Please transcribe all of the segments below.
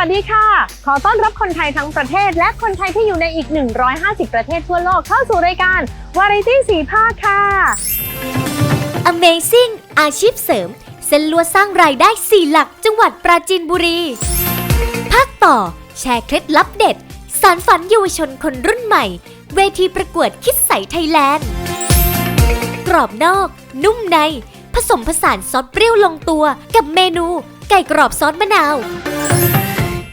วัสดีค่ะ ขอต้อนรับคนไทยทั้งประเทศ และคนไทยที่อยู่ในอีก 150 ประเทศทั่วโลกเข้าสู่รายการ Variety สีภาคค่ะ Amazing อาชีพเสริม เส้นลวดสร้างรายได้ 4 หลักจังหวัดปราจีนบุรี ภาคต่อ แชร์เคล็ดลับเด็ด สารฝันเยาวชนคนรุ่นใหม่ เวทีประกวดคิดใสไทยแลนด์ กรอบนอก นุ่มใน ผสมผสานซอสเปรี้ยวลงตัว กับเมนู ไก่กรอบซอสมะนาว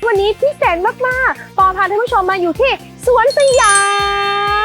วันนี้พิเศษมากๆปอพาท่านผู้ชมมาอยู่ที่สวนสยา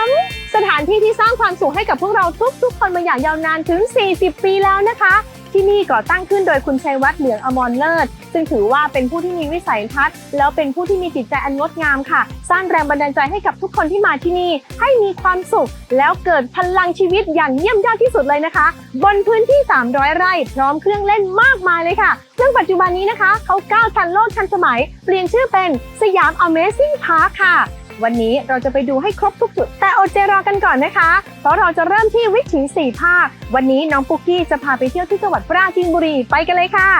ม สถานที่ที่สร้างความสุขให้กับพวกเราทุกๆ คนมาอย่างยาวนานถึง 40 ปีแล้วนะคะ ที่นี่ก่อตั้งขึ้นโดยคุณชัยวัฒน์เหลืองอมรเลิศ ซึ่งถือว่าเป็นผู้ที่มีวิสัยทัศน์ แล้วเป็นผู้ที่มีจิตใจอันงดงามค่ะ สร้างแรงบันดาลใจให้กับทุกคนที่มาที่นี่ ให้มีความสุข แล้วเกิดพลังชีวิตอย่างเยี่ยมยอดที่สุดเลยนะคะ บนพื้นที่ 300 ไร่ พร้อมเครื่องเล่นมากมายเลยค่ะ ซึ่งปัจจุบันนี้นะคะเขาก้าวทันโลกทันสมัย เปลี่ยนชื่อเป็นสยาม Amazing Park ค่ะ วันนี้เราจะไปดูให้ครบทุกจุด แต่อดใจรอกันก่อนนะคะ เพราะเราจะเริ่มที่วิถีสี่ภาค วันนี้น้องปุ๊กกี้จะพาไปเที่ยวที่จังหวัดปราจีนบุรีไปกันเลยค่ะ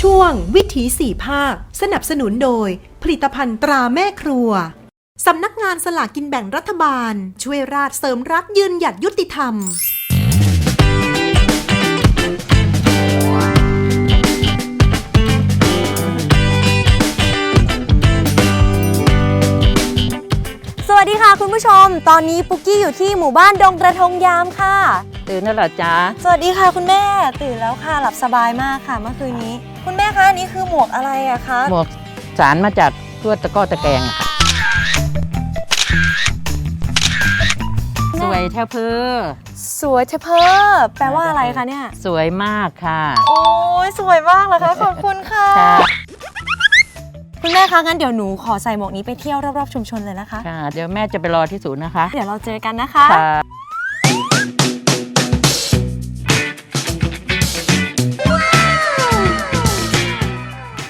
ช่วงวิถีสี่ภาค สนับสนุนโดย ผลิตภัณฑ์ตราแม่ครัวสำนักงานสลากกินแบ่งรัฐบาล ช่วยราชเสริมรักยืนหยัดยุติธรรม วัสดีค่ะคุณผู้ชม ตอนนี้ปุกกี้อยู่ที่หมู่บ้านดงกระทงยามค่ะ ตื่นแล้วเหรอจ๊ะ สวัสดีค่ะคุณแม่ ตื่นแล้วค่ะหลับสบายมากค่ะเมื่อคืนนี้ คุณแม่คะอันนี้คือหมวกอะไรอะคะ หมวกสารมาจากทั่วตะกร้อตะแกรงอะค่ะสวยเท่าเพื่อสวยเทเพอแปลว่าอะไรคะเนี่ย สวยมากค่ะ โอ้ยสวยมากเลยค่ะขอบคุณค่ะ ค่ะ คุณแม่คะงั้นเดี๋ยวหนูขอใส่หมวกนี้ไปเที่ยวรอบๆชุมชนเลยนะคะ ค่ะ เดี๋ยวแม่จะไปรอที่ศูนย์นะคะ เดี๋ยวเราเจอกันนะคะ ค่ะ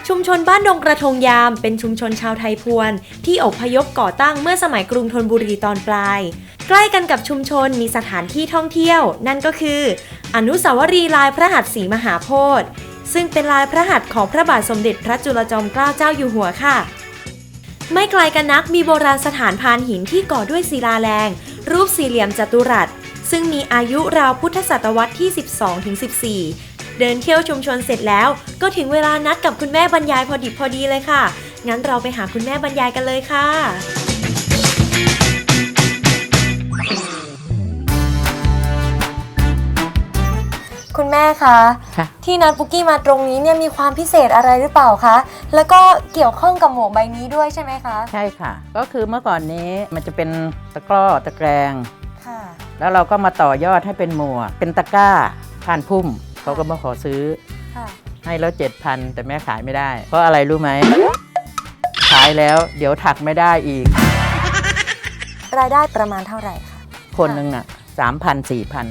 ชุมชนบ้านดงกระทงยาม เป็นชุมชนชาวไทยพวน ที่อพยพก่อตั้งเมื่อสมัยกรุงธนบุรีตอนปลาย ใกล้กันกับชุมชนมีสถานที่ท่องเที่ยว นั่นก็คือ อนุสาวรีย์ลายพระหัตถ์ศรีมหาโพธิ์ ซึ่งเป็นลายพระหัตถ์ของพระบาทสมเด็จพระจุลจอมเกล้าเจ้าอยู่หัวค่ะ ไม่ไกลกันนักมีโบราณสถานพานหินที่ก่อด้วยศิลาแรง รูปสี่เหลี่ยมจัตุรัส ซึ่งมีอายุราวพุทธศตวรรษที่ 12-14 เดินเที่ยวชุมชนเสร็จแล้ว ก็ถึงเวลานัดกับคุณแม่บรรยายพอดิบพอดีเลยค่ะ งั้นเราไปหาคุณแม่บรรยายกันเลยค่ะ คุณแม่คะค่ะ ที่นัดปุกกี้มาตรงนี้เนี่ยมีความพิเศษอะไรหรือเปล่าคะ แล้วก็เกี่ยวข้องกับหมวกใบนี้ด้วยใช่ไหมคะใช่ค่ะ ก็คือเมื่อก่อนนี้มันจะเป็นตะกร้อตะแกรง ค่ะ แล้วเราก็มาต่อยอดให้เป็นหมวก เป็นตะกร้าผ่านพุ่ม เขาก็มาขอซื้อค่ะให้แล้วเจ็ดพันแต่แม่ขายไม่ได้ เพราะอะไรรู้ไหม ขายแล้วเดี๋ยวถักไม่ได้อีก รายได้ประมาณเท่าไหร่คะคนหนึ่งอะสามพันสี่พัน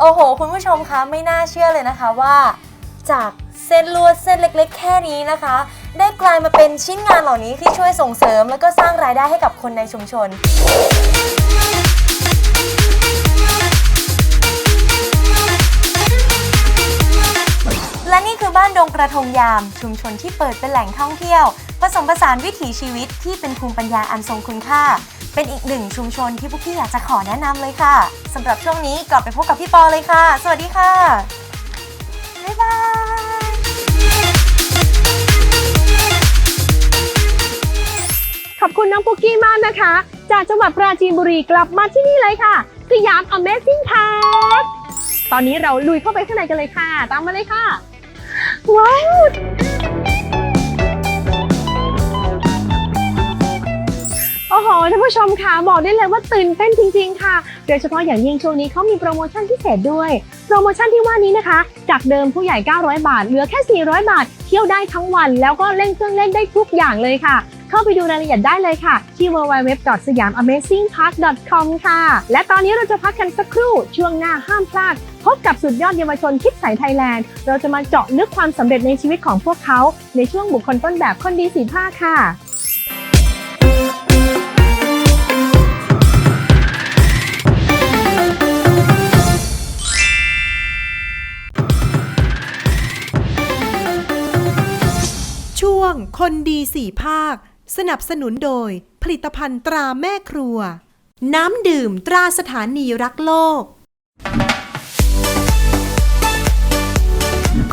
โอ้โห คุณผู้ชมคะไม่น่าเชื่อเลยนะคะว่า จากเส้นลวดเส้นเล็ก ๆ แค่นี้นะคะ ได้กลายมาเป็นชิ้นงานเหล่านี้ที่ช่วยส่งเสริม แล้วก็สร้างรายได้ให้กับคนในชุมชน และนี่คือบ้านดงกระทงยาม ชุมชนที่เปิดเป็นแหล่งท่องเที่ยว ผสมผสานวิถีชีวิตที่เป็นภูมิปัญญาอันทรงคุณค่า เป็นอีกหนึ่งชุมชนที่พวกพี่อยากจะขอแนะนำเลยค่ะสำหรับช่วงนี้กลับไปพบกับพี่ปอเลยค่ะ สวัสดีค่ะ บ๊ายบายขอบคุณองปุกกี้มากนะคะ จากจังหวัดปราจีนบุรีกลับมาที่นี่เลยค่ะ สยาม Amazing Park ตอนนี้เราลุยเข้าไปข้างในกันเลยค่ะ ตามมาเลยค่ะ ว้าว โอ้โหท่านผู้ชมค่ะบอกได้เลยว่าตื่นเต้นจริง ๆ ค่ะ โดยเฉพาะอย่างยิ่งช่วงนี้เขามีโปรโมชั่นพิเศษด้วย โปรโมชั่นที่ว่านี้นะคะ จากเดิมผู้ใหญ่ 900 บาท เหลือแค่ 400 บาท เที่ยวได้ทั้งวัน แล้วก็เล่นเครื่องเล่นได้ทุกอย่างเลยค่ะ เข้าไปดูรายละเอียดได้เลยค่ะ ที่ www.siamamazingpark.com ค่ะ และตอนนี้เราจะพักกันสักครู่ ช่วงหน้าห้ามพลาด พบกับสุดยอดเยาวชนคิดใสไทยแลนด์ เราจะมาเจาะลึกความสำเร็จในชีวิตของพวกเขา ในช่วงบุคคลต้นแบบคนดีสีผ้าค่ะ คนดีสี่ภาค สนับสนุนโดย ผลิตภัณฑ์ตราแม่ครัว น้ำดื่มตราสถานีรักโลก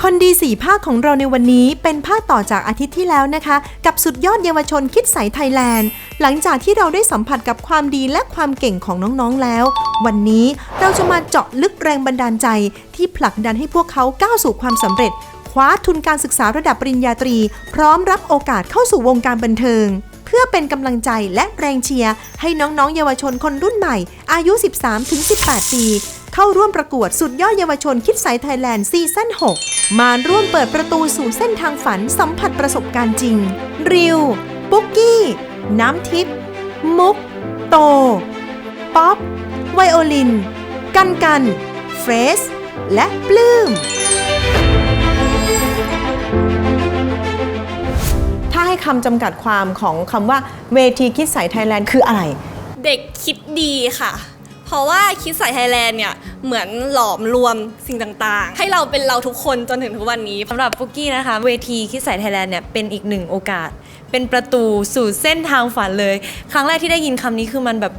คนดีสี่ภาคของเราในวันนี้เป็นภาคต่อจากอาทิตย์ที่แล้วนะคะ กับสุดยอดเยาวชนคิดใสไทยแลนด์ หลังจากที่เราได้สัมผัสกับความดีและความเก่งของน้องๆแล้ว วันนี้เราจะมาเจาะลึกแรงบันดาลใจที่ผลักดันให้พวกเขาก้าวสู่ความสำเร็จ ว้าทุนการศึกษาระดับปริญญาตรี พร้อมรับโอกาสเข้าสู่วงการบันเทิง เพื่อเป็นกำลังใจและแรงเชียร์ให้น้องๆ เยาวชนคนรุ่นใหม่ อายุ 13-18 ปี เข้าร่วมประกวดสุดยอดเยาวชนคิดสายไทยแลนด์ซีซั่น 6 มาร่วมเปิดประตูสู่เส้นทางฝันสัมผัสประสบการณ์จริง ริว ปุ๊กกี้ น้ำทิพย์มุก โต ป๊อป ไวโอลิน กันกัน เฟรส และปลื้ม คำจำกัดความของคำว่าเวทีคิดใส่ไทยแลนด์คืออะไร เด็กคิดดีค่ะ เพราะว่าคิดใส่ไทยแลนด์เนี่ย เหมือนหลอมรวมสิ่งต่างๆ ให้เราเป็นเราทุกคนจนถึงทุกวันนี้สำหรับปุกกี้นะคะ เวทีคิดใส่ไทยแลนด์เนี่ยเป็นอีกหนึ่งโอกาส เป็นประตูสู่เส้นทางฝันเลย ครั้งแรกที่ได้ยินคำนี้คือมันแบบ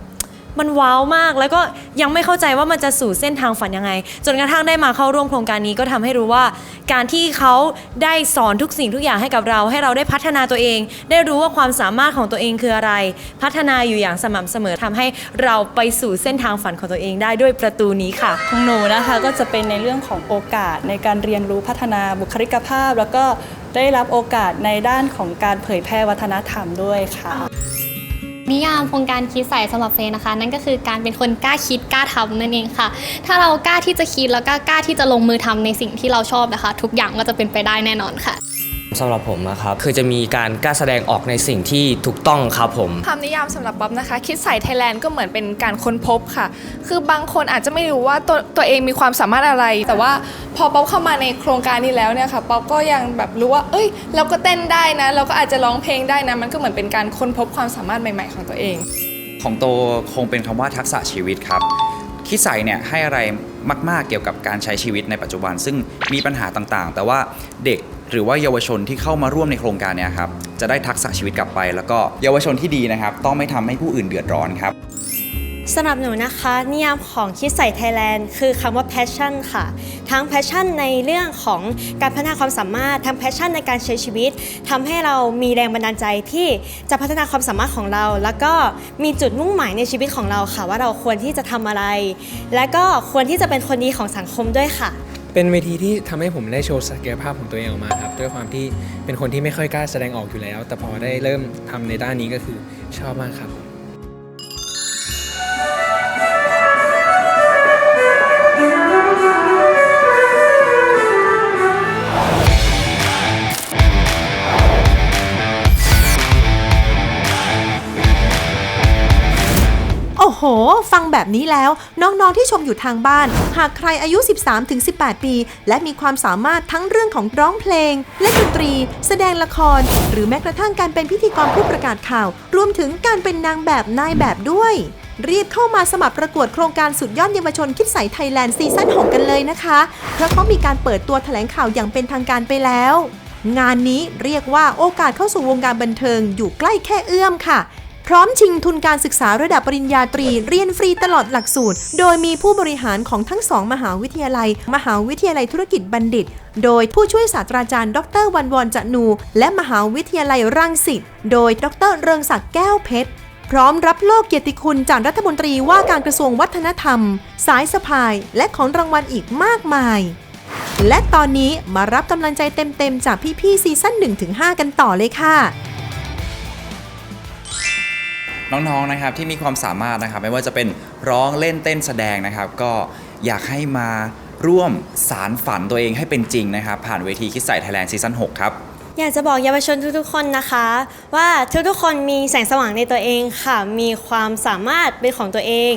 มันว้าวมาก แล้วก็ยังไม่เข้าใจว่ามันจะสู่เส้นทางฝันยังไง จนกระทั่งได้มาเข้าร่วมโครงการนี้ก็ทำให้รู้ว่า การที่เขาได้สอนทุกสิ่งทุกอย่างให้กับเรา ให้เราได้พัฒนาตัวเอง ได้รู้ว่าความสามารถของตัวเองคืออะไร พัฒนาอยู่อย่างสม่ำเสมอทำให้เราไปสู่เส้นทางฝันของตัวเองได้ด้วยประตูนี้ค่ะของหนูนะคะก็จะเป็นในเรื่องของโอกาสในการเรียนรู้พัฒนาบุคลิกภาพ แล้วก็ได้รับโอกาสในด้านของการเผยแพร่วัฒนธรรมด้วยค่ะ นิยามโครงการคิดใส่สำหรับเฟยนะคะ นั่นก็คือการเป็นคนกล้าคิดกล้าทำนั่นเองค่ะ ถ้าเรากล้าที่จะคิดแล้วก็กล้าที่จะลงมือทำในสิ่งที่เราชอบนะคะ ทุกอย่างก็จะเป็นไปได้แน่นอนค่ะ สำหรับผมนะครับคือจะมีการกล้าแสดงออกในสิ่งที่ถูกต้องครับผมคำนิยามสำหรับบ๊อบนะคะ คิดใส่ไทยแลนด์ก็เหมือนเป็นการค้นพบค่ะ คือบางคนอาจจะไม่รู้ว่าตัวตัวเองมีความสามารถอะไร แต่ว่าพอป๊อบเข้ามาในโครงการนี้แล้วเนี่ยค่ะป๊อบก็ยังแบบรู้ว่า เอ้ย เราก็เต้นได้นะ เราก็อาจจะร้องเพลงได้นะ มันก็เหมือนเป็นการค้นพบความสามารถใหม่ ๆ ของตัวเอง ของโตคงเป็นคำว่าทักษะชีวิตครับคิดใส่เนี่ยให้อะไรมาก ๆ เกี่ยวกับการใช้ชีวิตในปัจจุบัน ซึ่งมีปัญหาต่างๆ แต่ว่าเด็ก หรือว่าเยาวชนที่เข้ามาร่วมในโครงการเนี้ครับจะได้ทักษะชีวิตกลับไป แล้วก็เยาวชนที่ดีนะครับ ต้องไม่ทำให้ผู้อื่นเดือดร้อนครับสำหรับหนูนะคะนิยามของคิดใส่ไทยแลนด์คือคำว่า passion ค่ะ ทั้ง passion ในเรื่องของการพัฒนาความสามารถ ทั้ง passion ในการใช้ชีวิตทำให้เรามีแรงบันดาลใจที่จะพัฒนาความสามารถของเรา แล้วก็มีจุดมุ่งหมายในชีวิตของเราค่ะ ว่าเราควรที่จะทำอะไร และก็ควรที่จะเป็นคนดีของสังคมด้วยค่ะ เป็นเวทีที่ทำให้ผมได้โชว์ศักยภาพของตัวเองออกมาครับด้วยความที่เป็นคนที่ไม่ค่อยกล้าแสดงออกอยู่แล้ว แต่พอได้เริ่มทำในด้านนี้ก็คือชอบมากครับ โห ฟังแบบนี้แล้ว น้องๆที่ชมอยู่ทางบ้าน หากใครอายุ 13-18 ปี และมีความสามารถทั้งเรื่องของร้องเพลง เล่นดนตรี แสดงละคร หรือแม้กระทั่งการเป็นพิธีกรผู้ประกาศข่าว รวมถึงการเป็นนางแบบนายแบบด้วย รีบเข้ามาสมัครประกวดโครงการสุดยอดเยาวชนคิดใสไทยแลนด์ซีซั่น 6 กันเลยนะคะ เพราะเขามีการเปิดตัวแถลงข่าวอย่างเป็นทางการไปแล้ว งานนี้เรียกว่าโอกาสเข้าสู่วงการบันเทิงอยู่ใกล้แค่เอื้อมค่ะ พร้อมชิงทุนการศึกษาระดับปริญญาตรี เรียนฟรีตลอดหลักสูตร โดยมีผู้บริหารของทั้งสองมหาวิทยาลัย มหาวิทยาลัยธุรกิจบัณฑิต โดยผู้ช่วยศาสตราจารย์ ดรวันวรจันู และมหาวิทยาลัยรังสิต โดย ดรเริงศักดิ์แก้วเพชร พร้อมรับโลกเกียรติคุณจากรัฐมนตรีว่าการกระทรวงวัฒนธรรม สายสะพาย และของรางวัลอีกมากมาย และตอนนี้มารับกำลังใจเต็มๆจากพี่ๆซีซั่น1-5 กันต่อเลยค่ะ น้องๆนะครับที่มีความสามารถนะครับ ไม่ว่าจะเป็นร้องเล่นเต้นแสดงนะครับ ก็อยากให้มาร่วมสารฝันตัวเองให้เป็นจริงนะครับ ผ่านเวทีคิดใส่ไทยแลนด์ซีซั่น6ครับ อยากจะบอกเยาวชนทุกๆ คนนะคะ ว่าทุกๆ คนมีแสงสว่างในตัวเองค่ะ มีความสามารถเป็นของตัวเอง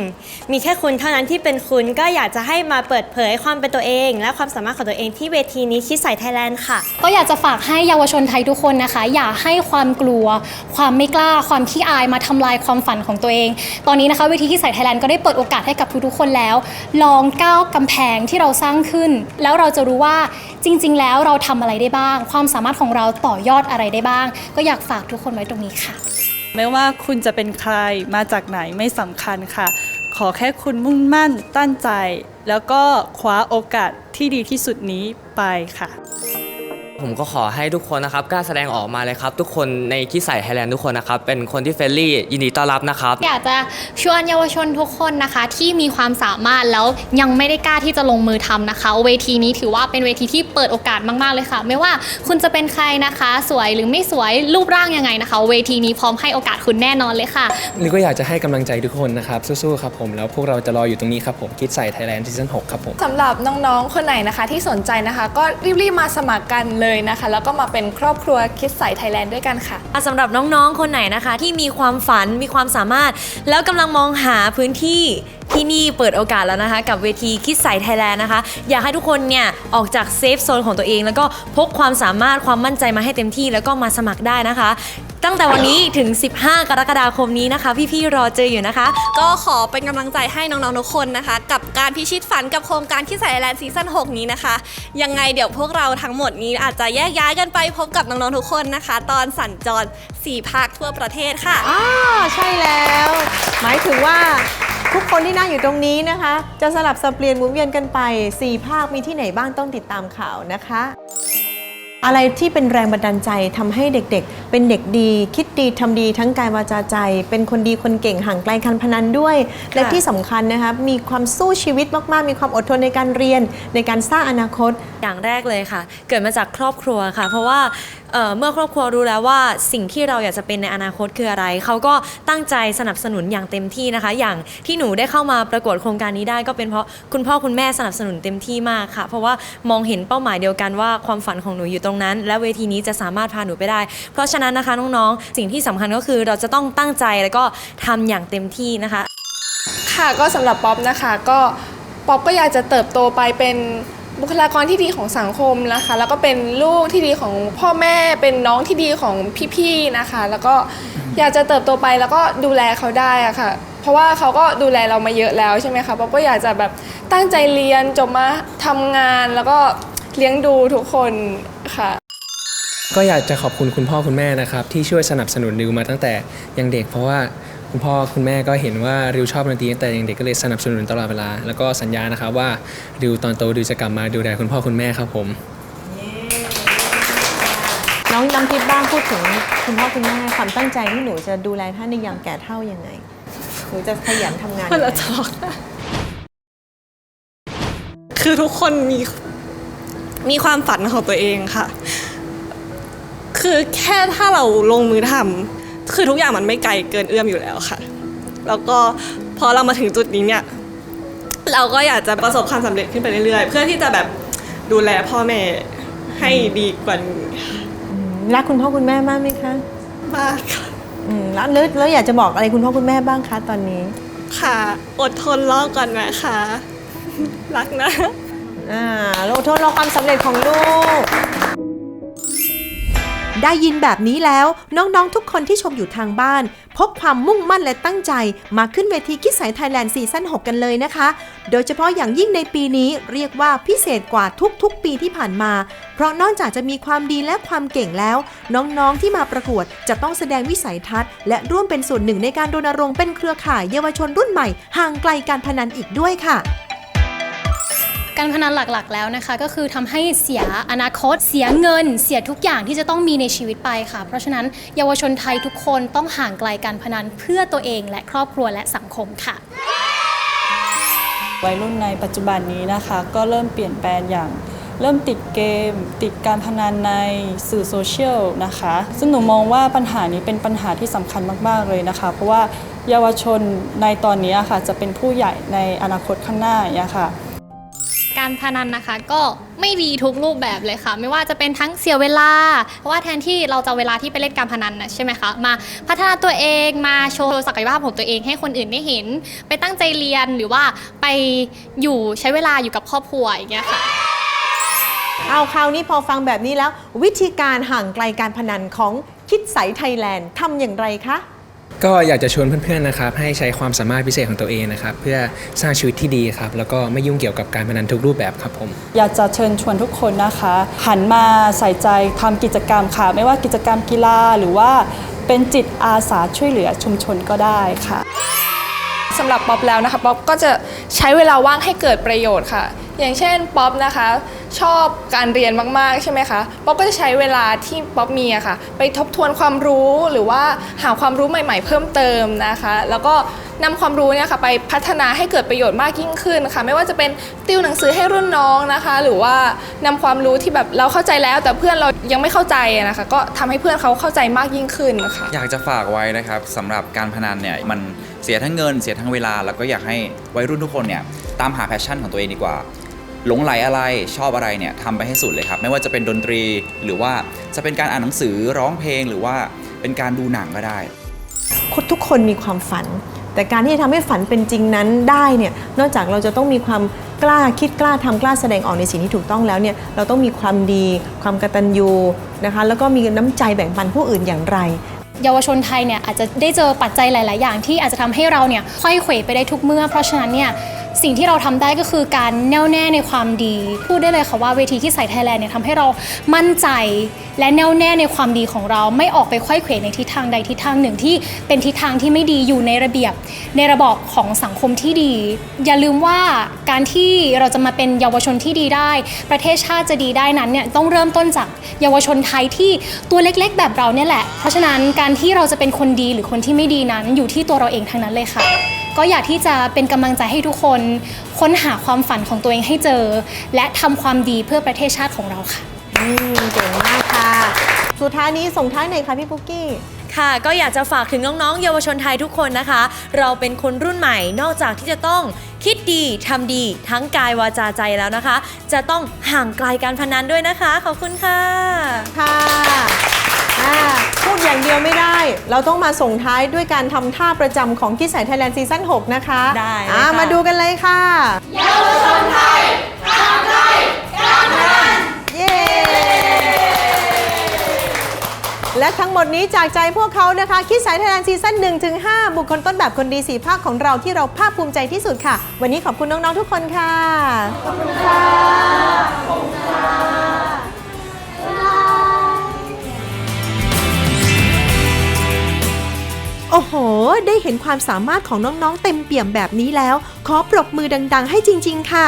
มีแค่คุณเท่านั้นที่เป็นคุณก็อยากจะให้มาเปิดเผยความเป็นตัวเอง และความสามารถของตัวเองที่เวทีนี้คิดใส่ไทยแลนด์ค่ะ ก็อยากจะฝากให้เยาวชนไทยทุกคนนะคะ อย่าให้ความกลัว ความไม่กล้า ความขี้อายมาทำลายความฝันของตัวเอง ตอนนี้นะคะเวทีที่ใส่ไทยแลนด์ก็ได้เปิดโอกาสให้กับทุกๆ คนแล้ว ลองก้าวกำแพงที่เราสร้างขึ้น แล้วเราจะรู้ว่าจริง ๆ แล้วเราทำอะไรได้บ้าง ความสามารถของเราต่อยอดอะไรได้บ้าง ก็อยากฝากทุกคนไว้ตรงนี้ค่ะ ไม่ว่าคุณจะเป็นใครมาจากไหนไม่สำคัญค่ะ ขอแค่คุณมุ่งมั่นตั้งใจ แล้วก็คว้าโอกาสที่ดีที่สุดนี้ไปค่ะ ผมก็ขอให้ทุกคนนะครับกล้าแสดงออกมาเลยครับ ทุกคนในคิดใส่ไทยแลนด์ทุกคนนะครับ เป็นคนที่เฟรนลี่ยินดีต้อนรับนะครับ อยากจะชวนเยาวชนทุกคนนะคะ ที่มีความสามารถแล้วยังไม่ได้กล้าที่จะลงมือทำนะคะ เวทีนี้ถือว่าเป็นเวทีที่เปิดโอกาสมากๆเลยค่ะ ไม่ว่าคุณจะเป็นใครนะคะ สวยหรือไม่สวยรูปร่างยังไงนะคะ เวทีนี้พร้อมให้โอกาสคุณแน่นอนเลยค่ะ นี่ก็อยากจะให้กำลังใจทุกคนนะครับสู้ๆครับผมแล้วพวกเราจะรออยู่ตรงนี้ครับผมคิดใส่ไทยแลนด์ซีซั่น6ครับผม สำหรับน้องๆ คนไหนนะคะที่สนใจนะคะ ก็รีบๆมาสมัครกันเลยยนะคะ แล้วก็มาเป็นครอบครัวคิดใส่ไทยแลนด์ด้วยกันค่ะ สำหรับน้องๆ คนไหนนะคะ ที่มีความฝันมีความสามารถ แล้วกำลังมองหาพื้นที่ ที่นี่เปิดโอกาสแล้วนะคะ กับเวทีคิดใส่ไทยแลนด์นะคะ อยากให้ทุกคนเนี่ยออกจากเซฟโซนของตัวเอง แล้วก็พกความสามารถความมั่นใจมาให้เต็มที่แล้วก็มาสมัครได้นะคะ ตั้งแต่วันนี้ถึง 15 กรกฎาคมนี้นะคะ พี่ๆรอเจออยู่นะคะ ก็ขอเป็นกำลังใจให้น้องๆทุกคนนะคะ กับการพิชิตฝันกับโครงการคิดใส่แลนด์ซีซั่น6นี้นะคะ ยังไงเดี๋ยวพวกเราทั้งหมดนี้อาจจะแยกย้ายกันไปพบกับน้องๆทุกคนนะคะ ตอนสัญจร4ภาคทั่วประเทศค่ะ อ่าใช่แล้ว หมายถึงว่า ทุกคนที่นั่งอยู่ตรงนี้นะคะ จะสลับสับเปลี่ยนหมุนเวียนกันไป 4 ภาคมีที่ไหนบ้างต้องติดตามข่าวนะคะ อะไรที่เป็นแรงบันดาลใจทำให้เด็กๆ เป็นเด็กดีคิดดีทำดีทั้งกายวาจาใจ เป็นคนดีคนเก่งห่างไกลการพนันด้วย และที่สำคัญนะคะมีความสู้ชีวิตมาก ๆ มีความอดทนในการเรียนในการสร้างอนาคต อย่างแรกเลยค่ะ เกิดมาจากครอบครัวค่ะ เพราะว่าเอ่อเมื่อครอบครัวรู้แล้วว่าสิ่งที่เราอยากจะเป็นในอนาคตคืออะไร เขาก็ตั้งใจสนับสนุนอย่างเต็มที่นะคะ อย่างที่หนูได้เข้ามาประกวดโครงการนี้ได้ก็เป็นเพราะคุณพ่อคุณแม่สนับสนุนเต็มที่มากค่ะ เพราะว่ามองเห็นเป้าหมายเดียวกันว่าความฝันของหนูอยู่ตรงนั้น และเวทีนี้จะสามารถพาหนูไปได้ เพราะฉะนั้นนะคะน้องๆ สิ่งที่สำคัญก็คือเราจะต้องตั้งใจแล้วก็ทำอย่างเต็มที่นะคะ ค่ะก็สำหรับป๊อปนะคะก็ป๊อปก็อยากจะเติบโตไปเป็นบุคลากรที่ดีของสังคมนะคะ แล้วก็เป็นลูกที่ดีของพ่อแม่เป็นน้องที่ดีของพี่ๆนะคะ แล้วก็อยากจะเติบโตไปแล้วก็ดูแลเขาได้อะค่ะ เพราะว่าเขาก็ดูแลเรามาเยอะแล้วใช่ไหมคะป๊อปก็อยากจะแบบตั้งใจเรียนจบมาทำงานแล้วก็เลี้ยงดูทุกคนค่ะ ก็อยากจะขอบคุณคุณพ่อคุณแม่นะครับที่ช่วยสนับสนุนริวมาตั้งแต่ยังเด็ก เพราะว่าคุณพ่อคุณแม่ก็เห็นว่าริวชอบดนตรีตั้งแต่ยังเด็กก็เลยสนับสนุนตลอดเวลา แล้วก็สัญญานะครับว่าริวตอนโตริวจะกลับมาดูแลคุณพ่อคุณแม่ครับผมน้องน้ำทิพย์บ้างพูดถึงคุณพ่อคุณแม่ความตั้งใจที่หนูจะดูแลท่านในยามแก่เฒ่ายังไงหนูจะขยันทำงานคนละทอกคือทุกคนมีมีความฝันของตัวเองค่ะ คือแค่ถ้าเราลงมือทำคือทุกอย่างมันไม่ไกลเกินเอื้อมอยู่แล้วค่ะ แล้วก็พอเรามาถึงจุดนี้เนี่ยเราก็อยากจะประสบความสำเร็จขึ้นไปเรื่อยๆ เพื่อที่จะแบบดูแลพ่อแม่ให้ดีกว่านี้รักคุณพ่อคุณแม่มากไหมคะมากค่ะอืมแล้วแล้วแล้วอยากจะบอกอะไรคุณพ่อคุณแม่บ้างคะตอนนี้ ค่ะ อดทนรอก่อนนะคะ รักนะอ่าเราอดทนรอความสำเร็จของลูก ได้ยินแบบนี้แล้ว น้องๆ ทุกคนที่ชมอยู่ทางบ้านพกความมุ่งมั่นและตั้งใจ มาขึ้นเวทีคิดสายไทยแลนด์ซีซั่น 6 กันเลยนะคะ โดยเฉพาะอย่างยิ่งในปีนี้เรียกว่าพิเศษกว่าทุกๆ ปีที่ผ่านมา เพราะนอกจากจะมีความดีและความเก่งแล้ว น้องๆ ที่มาประกวดจะต้องแสดงวิสัยทัศน์ และร่วมเป็นส่วนหนึ่งในการรณรงค์เป็นเครือข่ายเยาวชนรุ่นใหม่ห่างไกลการพนันอีกด้วยค่ะ การพนันหลักๆแล้วนะคะ ก็คือทำให้เสียอนาคต เสียเงิน เสียทุกอย่างที่จะต้องมีในชีวิตไปค่ะ เพราะฉะนั้นเยาวชนไทยทุกคนต้องห่างไกลการพนันเพื่อตัวเอง และครอบครัวและสังคมค่ะวัยรุ่นในปัจจุบันนี้นะคะ ก็เริ่มเปลี่ยนแปลงอย่างเริ่มติดเกม ติดการพนันในสื่อโซเชียลนะคะ ซึ่งหนูมองว่าปัญหานี้เป็นปัญหาที่สำคัญมากๆเลยนะคะ เพราะว่าเยาวชนในตอนนี้ค่ะจะเป็นผู้ใหญ่ในอนาคตข้างหน้าอย่างค่ะ การพนันนะคะ ก็ไม่ดีทุกรูปแบบเลยค่ะ ไม่ว่าจะเป็นทั้งเสียเวลา เพราะว่าแทนที่เราจะเวลาที่ไปเล่นการพนันนะใช่ไหมคะมาพัฒนาตัวเองมาโชว์ศักยภาพของตัวเองให้คนอื่นได้เห็น ไปตั้งใจเรียนหรือว่าไปอยู่ใช้เวลาอยู่กับครอบครัวอย่างเงี้ยค่ะเอาคราวนี้พอฟังแบบนี้แล้ว วิธีการห่างไกลการพนันของคิดใสไทยแลนด์ทำอย่างไรคะ ก็อยากจะชวนเพื่อนๆนะครับให้ใช้ความสามารถพิเศษของตัวเองนะครับเพื่อสร้างชีวิตที่ดีครับแล้วก็ไม่ยุ่งเกี่ยวกับการพนันทุกรูปแบบครับผม อยากจะเชิญชวนทุกคนนะคะ หันมาใส่ใจทำกิจกรรมค่ะ ไม่ว่ากิจกรรมกีฬาหรือว่าเป็นจิตอาสาช่วยเหลือชุมชนก็ได้ค่ะ สำหรับป๊อปแล้วนะคะป๊อปก็จะใช้เวลาว่างให้เกิดประโยชน์ค่ะ อย่างเช่นป๊อปนะคะ ชอบการเรียนมากๆใช่ไหมคะป๊อปก็จะใช้เวลาที่ป๊อปมีอะค่ะ ไปทบทวนความรู้หรือว่าหาความรู้ใหม่ ๆ เพิ่มเติมนะคะ แล้วก็นำความรู้เนี่ยค่ะไปพัฒนาให้เกิดประโยชน์มากยิ่งขึ้นค่ะ ไม่ว่าจะเป็นติวหนังสือให้รุ่นน้องนะคะ หรือว่านำความรู้ที่แบบเราเข้าใจแล้ว แต่เพื่อนเรายังไม่เข้าใจอะนะคะ ก็ทำให้เพื่อนเขาเข้าใจมากยิ่งขึ้นนะคะ อยากจะฝากไว้นะครับสำหรับการพนันเนี่ยมัน เสียทั้งเงิน เสียทั้งเวลา แล้วก็อยากให้วัยรุ่นทุกคนเนี่ยตามหาแพชชั่นของตัวเองดีกว่า หลงไหลอะไรชอบอะไรเนี่ยทำไปให้สุดเลยครับ ไม่ว่าจะเป็นดนตรีหรือว่าจะเป็นการอ่านหนังสือร้องเพลงหรือว่าเป็นการดูหนังก็ได้ทุกคนมีความฝัน แต่การที่จะทำให้ฝันเป็นจริงนั้นได้เนี่ยนอกจากเราจะต้องมีความกล้าคิดกล้าทำกล้าแสดงออกในสิ่งที่ถูกต้องแล้วเนี่ยเราต้องมีความดี ความกตัญญูนะคะแล้วก็มีน้ำใจแบ่งปันผู้อื่นอย่างไร เยาวชนไทยเนี่ยอาจจะได้เจอปัจจัยหลาย ๆ อย่างที่อาจจะทำให้เราเนี่ยค่อยเขวไปได้ทุกเมื่อ เพราะฉะนั้นเนี่ย สิ่งที่เราทำได้ก็คือการแน่วแน่ในความดี พูดได้เลยค่ะว่าเวทีที่ใส่ไทยแลนด์เนี่ยทำให้เรามั่นใจ และแน่วแน่ในความดีของเราไม่ออกไปค่อยเขวในทิศทางใดทิศทางหนึ่งที่เป็นทิศทางที่ไม่ดีอยู่ในระเบียบ ในระบอบของสังคมที่ดี อย่าลืมว่าการที่เราจะมาเป็นเยาวชนที่ดีได้ ประเทศชาติจะดีได้นั้นเนี่ยต้องเริ่มต้นจากเยาวชนไทยที่ตัวเล็กๆ แบบเราเนี่ยแหละ เพราะฉะนั้นการที่เราจะเป็นคนดีหรือคนที่ไม่ดีนั้นอยู่ที่ตัวเราเองทั้งนั้นเลยค่ะ ก็อยากที่จะเป็นกำลังใจให้ทุกคน ค้นหาความฝันของตัวเองให้เจอ และทำความดีเพื่อประเทศชาติของเราค่ะ อืมเก่งมากค่ะ สุดท้ายนี้ส่งท้ายหน่อยค่ะพี่ปุ๊กกี้ ค่ะก็อยากจะฝากถึงน้องๆ เยาวชนไทยทุกคนนะคะ เราเป็นคนรุ่นใหม่นอกจากที่จะต้องคิดดีทำดีทั้งกายวาจาใจแล้วนะคะ จะต้องห่างไกลการพนันด้วยนะคะ ขอบคุณค่ะ ค่ะอ่า พูดอย่างเดียวไม่ได้ เราต้องมาส่งท้ายด้วยการทำท่าประจำของคิดสายไทยแลนด์ซีซั่น6นะคะได้เลยอ่าค่ะ มาดูกันเลยค่ะ เยาวชนไทยห่างไกลการพนัน เย้ และทั้งหมดนี้จากใจพวกเขานะคะ คิดสายไทยแลนด์ซีซั่น1ถึง5บุคคลต้นแบบคนดีสีภาคของเราที่เราภาคภูมิใจที่สุดค่ะ วันนี้ขอบคุณน้อง ๆ ทุกคนค่ะ ขอบคุณค่ะ โอ้โห ได้เห็นความสามารถของน้องๆ เต็มเปี่ยมแบบนี้แล้ว ขอปรบมือดัง ๆ ให้จริง ๆ ค่ะ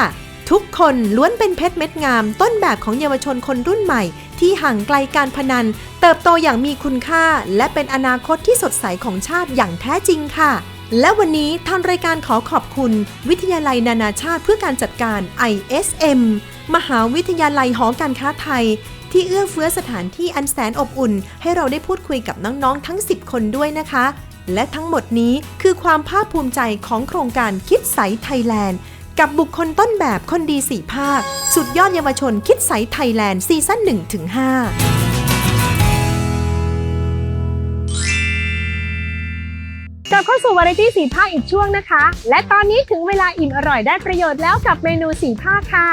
ทุกคนล้วนเป็นเพชรเม็ดงาม ต้นแบบของเยาวชนคนรุ่นใหม่ ที่ห่างไกลการพนัน เติบโตอย่างมีคุณค่า และเป็นอนาคตที่สดใสของชาติอย่างแท้จริงค่ะ และวันนี้ทางรายการขอขอบคุณ วิทยาลัยนานาชาติเพื่อการจัดการ ISM มหาวิทยาลัยหอการค้าไทยที่เอื้อเฟื้อสถานที่อันแสนอบอุ่น ให้เราได้พูดคุยกับน้อง ๆ ทั้ง 10 คนด้วยนะคะ และทั้งหมดนี้คือความภาคภูมิใจของโครงการคิดใสไทยแลนด์ กับบุคคลต้นแบบคนดีสี่ภาค สุดยอดเยาวชนคิดใสไทยแลนด์ซีซั่น1ถึง5กลับเข้าสู่วาไรตี้สีภาคอีกช่วงนะคะ และตอนนี้ถึงเวลาอิ่มอร่อยได้ประโยชน์แล้วกับเมนูสีภาคค่ะ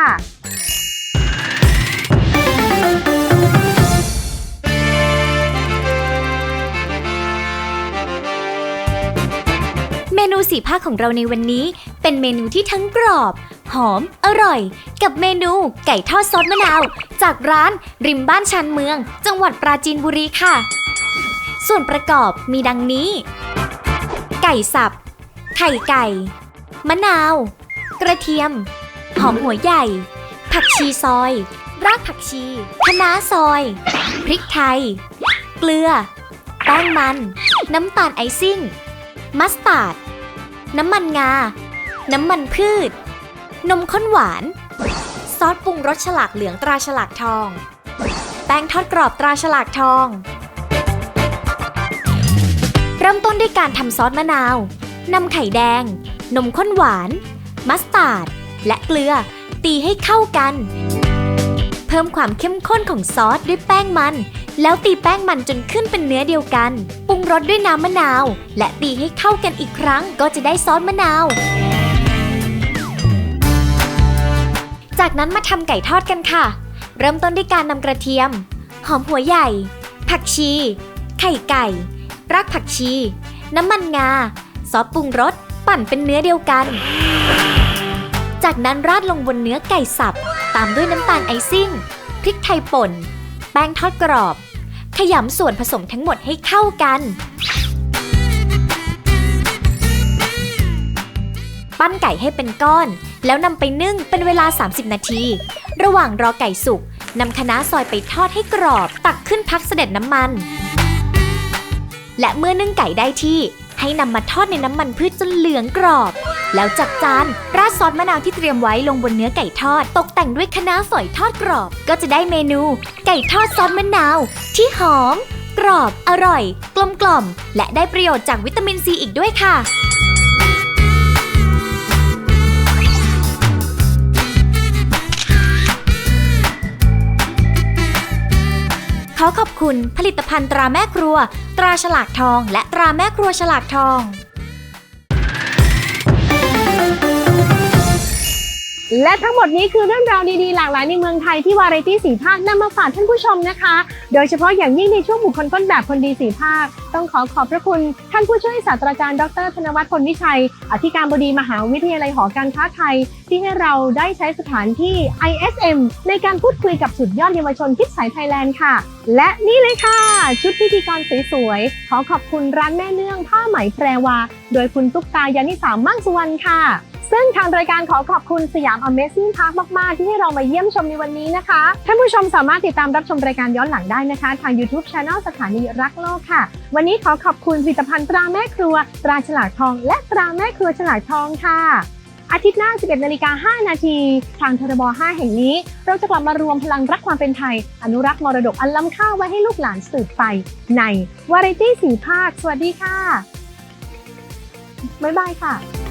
นูสีภาคของเราในวันนี้ เป็นเมนูที่ทั้งกรอบ หอม อร่อย กับเมนูไก่ทอดซอสมะนาว จากร้านริมบ้านชานเมือง จังหวัดปราจีนบุรีค่ะ ส่วนประกอบมีดังนี้ ไก่สับ ไข่ไก่ มะนาว กระเทียม หอมหัวใหญ่ ผักชีซอย รากผักชีคะน้าซอย พริกไทย เกลือ แป้งมัน น้ำตาลไอซิ่ง มัสตาร์ด น้ำมันงา น้ำมันพืช นมข้นหวาน ซอสปรุงรสฉลากเหลืองตราฉลากทอง แป้งทอดกรอบตราฉลากทอง เริ่มต้นด้วยการทำซอสมะนาวนำไข่แดง นมข้นหวาน มัสตาร์ด และเกลือ ตีให้เข้ากัน เพิ่มความเข้มข้นของซอสด้วยแป้งมัน แล้วตีแป้งมันจนขึ้นเป็นเนื้อเดียวกัน ปรุงรสด้วยน้ำมะนาว และตีให้เข้ากันอีกครั้งก็จะได้ซอสมะนาว จากนั้นมาทำไก่ทอดกันค่ะ เริ่มต้นด้วยการนำกระเทียม หอมหัวใหญ่ ผักชี ไข่ไก่ รากผักชี น้ำมันงา ซอสปรุงรส ปั่นเป็นเนื้อเดียวกัน จากนั้นราดลงบนเนื้อไก่สับ ตามด้วยน้ำตาลไอซิ่ง พริกไทยป่น แป้งทอดกรอบ ขยำส่วนผสมทั้งหมดให้เข้ากัน ปั้นไก่ให้เป็นก้อน แล้วนำไปนึ่งเป็นเวลา 30 นาที ระหว่างรอไก่สุกนำคะน้าซอยไปทอดให้กรอบ ตักขึ้นพักเสด็จน้ำมัน และเมื่อนึ่งไก่ได้ที่ ให้นำมาทอดในน้ำมันพืชจนเหลืองกรอบ แล้วจัดจานราดซอสมะนาวที่เตรียมไว้ลงบนเนื้อไก่ทอด ตกแต่งด้วยคะน้าฝอยทอดกรอบ ก็จะได้เมนู ไก่ทอดซอสมะนาว ที่หอม กรอบ อร่อย กลมกล่อม และได้ประโยชน์จากวิตามินซีอีกด้วยค่ะ ขอขอบคุณผลิตภัณฑ์ตราแม่ครัว ตราฉลากทอง และตราแม่ครัวฉลากทอง และทั้งหมดนี้คือเรื่องราวดีๆ หลากหลายในเมืองไทยที่วาไรตี้สีภาคนำมาฝากท่านผู้ชมนะคะ โดยเฉพาะอย่างยิ่งในช่วงบุคคลต้นแบบคนดีสีภาค ต้องขอขอบพระคุณ ท่านผู้ช่วยศาสตราจารย์ดรธนวัฒน์พลวิชัย อธิการบดีมหาวิทยาลัยหอการค้าไทย ที่ให้เราได้ใช้สถานที่ ISM ในการพูดคุยกับสุดยอดเยาวชนคิดสายไทยแลนด์ค่ะ และนี่เลยค่ะ ชุดพิธีกรสวยๆขอขอบคุณร้านแม่เนื่องผ้าไหมแพรวา โดยคุณตุ๊กตายานิสามั่งสุวรรณค่ะ ซึ่งทางรายการขอขอบคุณสยาม Amazing Park มาก ๆ ที่ให้เรามาเยี่ยมชมในวันนี้นะคะ ท่านผู้ชมสามารถติดตามรับชมรายการย้อนหลังได้นะคะ ทาง YouTube Channel สถานีรักโลกค่ะ วันนี้ขอขอบคุณผลิตภัณฑ์ตราแม่ครัว ตราฉลากทอง และตราแม่ครัวฉลากทองค่ะ อาทิตย์หน้า 11นาฬิกา5นาที ทางทรบ5 แห่งนี้ เราจะกลับมารวมพลังรักความเป็นไทย อนุรักษ์มรดกอันล้ำค่าไว้ให้ลูกหลานสืบไป ในวาไรตี้สีภาค สวัสดีค่ะบ๊ายบายค่ะ